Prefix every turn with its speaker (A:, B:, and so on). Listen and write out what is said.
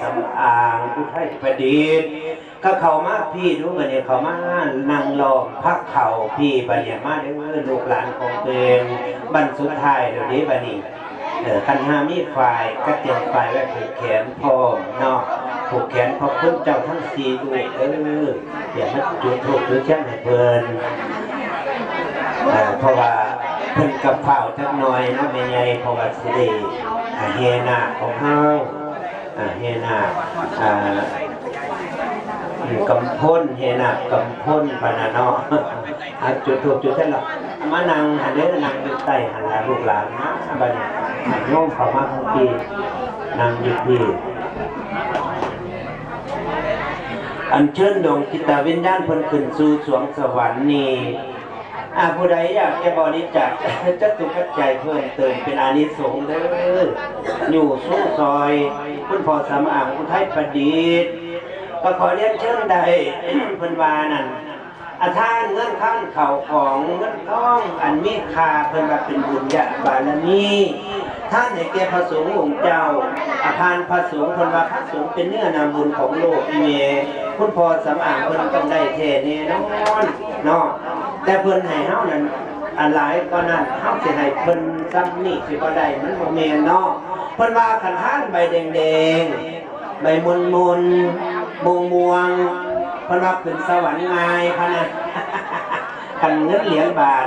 A: สำอางผู้ไทยประดิษฐ์ก็เขามาพี่ดูบันเนี่ยเขามานั่งรอพักเข่าพี่บันเนี่ยมาเด้อลูกหลานของตัวเองบันสุดท้ายเดี๋ยวนี้บันนี้เออคันหามีฝ่ายก็เตรียมฝ่ายไว้ผูกแขนพร้อมเนาะผูกแขนพ่อเพิ่นเจ้าทั้งสี่ด้วยเอออย่ามาจุดทูบหรือเช่นให้เพิ่นเอ่อเพราะว่าเพิ่นกับเฝ้าจักหน่อยนะแม่ใหญ่เพราะว่าสิได้เฮนาของเฮาอ่า เฮนาอ่าอืมกำพ้นเฮนากำพ้นปานนะเนาะอะจุดถูกจุดเสร็จแล้วมานั่งหันเด้อนั่งอยู่ใต้หันหลาลูกหลานนะบัดโยมเขามาทั้งปีนังอยู่ที่อันเชิญดวงจิตวิญญาณพิ่นขึ้นสู่สวงสวรรค์นี่ อาผู้ใดอยากจะบริจาคจะตุปัจจัยเพิ่มเติมเป็นอานิสงส์เด้ออยู่สู้ซอย คุณพ่อสำอางคุณไทยประดิษฐ์ก็ขอเรียนเชิญใดเพิ่นวานั่นอาท่านเงินข้างเข่าของเงินทองอันมีคาเพิ่นว่าเป็นบุญญาบารมีท่านในแก่พระสงฆ์องค์เจ้า อาคารพระสงฆ์เพิ่นว่าพระสงฆ์เป็นเนื้อนาบุญของโลกอีเมคุณพอสำอางเพิ่นต้องได้เทแน่นอนเนาะ แต่เพิ่นให้เฮานั้นอันหลายก็นั้นเฮาสิให้เพิ่นซ้ำนี่สิบ่ได้มันบ่แม่นเนาะเพิ่นว่าคันทานใบแดงๆใบมุนมุนม่วงม่วงเพิ่นว่าขึ้นสวรรค์ง่ายพะนะคันเงินเหรียญบาท